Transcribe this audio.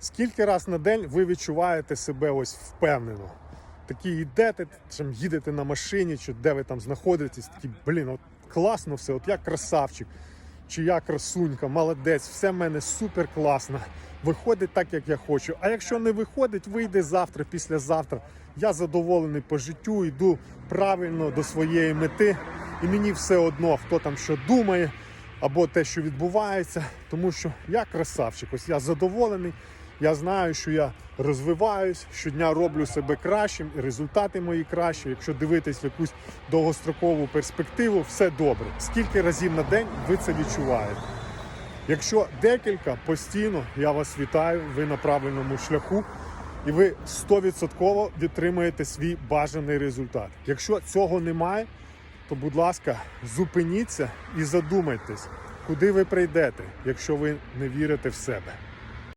Скільки раз на день ви відчуваєте себе ось впевнено? Такі йдете, чим їдете на машині, чи де ви там знаходитесь, такі, блін, от класно все, от я красавчик, чи я красунька, молодець, все в мене супер класно. Виходить так, як я хочу. А якщо не виходить, вийде завтра, післязавтра. Я задоволений по життю, йду правильно до своєї мети, і мені все одно, хто там що думає, або те, що відбувається, тому що я красавчик, ось я задоволений. Я знаю, що я розвиваюсь, щодня роблю себе кращим, і результати мої кращі. Якщо дивитись в якусь довгострокову перспективу, все добре. Скільки разів на день ви це відчуваєте? Якщо декілька постійно, я вас вітаю, ви на правильному шляху, і ви 100% відтримаєте свій бажаний результат. Якщо цього немає, то будь ласка, зупиніться і задумайтесь, куди ви прийдете, якщо ви не вірите в себе.